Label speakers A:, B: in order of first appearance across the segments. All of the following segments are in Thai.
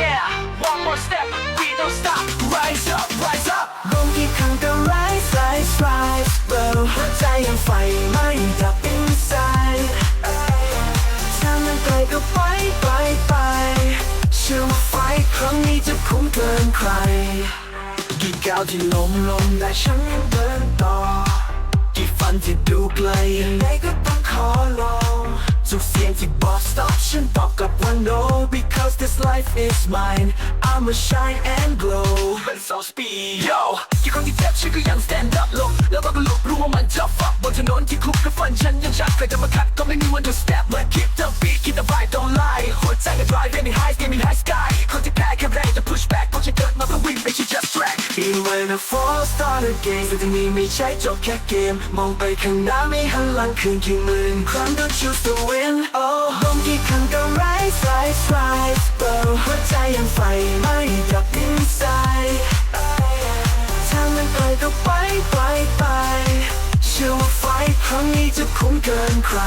A: yeah one more step we don't stop rise up rise up
B: ลงกี่ครั้งก็ rise rise rise เบอร์หัวใจยังไฟไหม้ดับ inside ถ้ามันไกลก็ไปไปไปเชื่อว่าไฟครั้งนี้จะคุ้มเกินใคร กี่ก้าวที่ล้มลงแต่ฉันยังเดินต่อ กี่ฝันที่ดูไกลยังไงก็ต้องขอลองทุกเสียงที่บอก stop ฉันตอบกลับว่า no because this life is mine I'ma shine and glow
A: เป็นสองสปีด yo กี่ครั้งที่เจ็บฉันก็ยัง stand up ลงแล้วก็ลุกรู้ว่ามันจะฝักบนถนนที่คลุกกับฟันฉันยังชัดใครจะมาขัดก็ไม่มีวัน to step มา keep the beat keep the vibe don't lie หัวใจก็ drive any high gaming high sky คนที่แพ้แค่แรงจะ push back เพราะฉันเกิดมาเพื่อวิ่งไม่ใช่ just track
B: Even when I fall start again สิ่งที่นี่ไม่ใช่จบแค่เกม มองไปข้างหน้าไม่หันหลังคืนกี่หมื่นครั้ง Don't choose to win ยังไฟไหม้ดับ inside ถ้ามันไปก็ไปไปไป เชื่อว่าไฟครั้งนี้จะคุ้มเกินใคร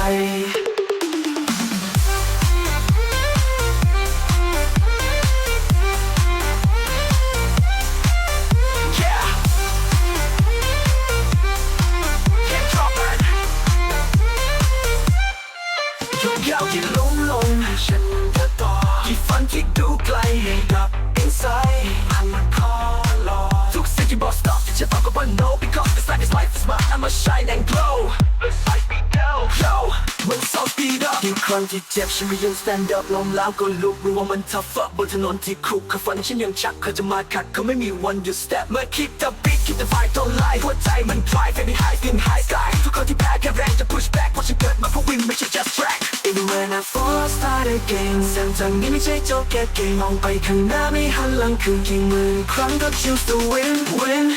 B: มีครั้
A: งที่
B: เจ็บฉันไม่ยัง stand up ล้มแล้วก็ลุกรู้ว่ามัน tough up บนถนนที่ครุกกับฝันฉันยังชักเขาจะมาขัดเขาไม่มีวันหยุด step
A: เมื่อ keep the beat keep the vibe don't lie หัวใจมัน drive any high in high sky ทุกคนที่แพ้แค่แรงจะ push back เพราะฉันเกิดมาเพื่อวิ่งไม่ใช่ just track
B: Even when I fall start again เส้นทางนี้ไม่ใช่จบแค่เกมมองไปข้างหน้าไม่หันหลังคืนกี่หมื่นครั้งก็ choose to win win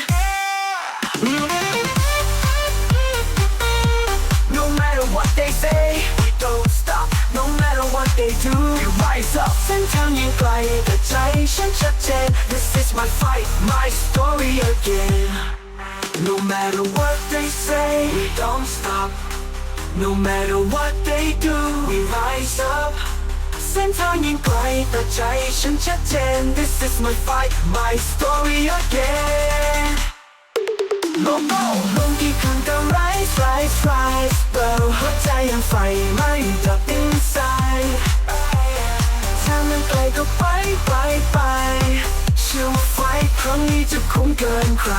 B: เส้นทางยังไกลแต่ใจฉันชัดเจน This is my fight my story again No matter what they say we don't stop No matter what they do we rise up เส้นทางยังไกลแต่ใจฉันชัดเจน This is my fight my story again ลงโลงกี่ครั้งก็ rise rise rise เบอร์หัวใจยังไฟไหม้ดับ ับ จะคุ้มเกินใคร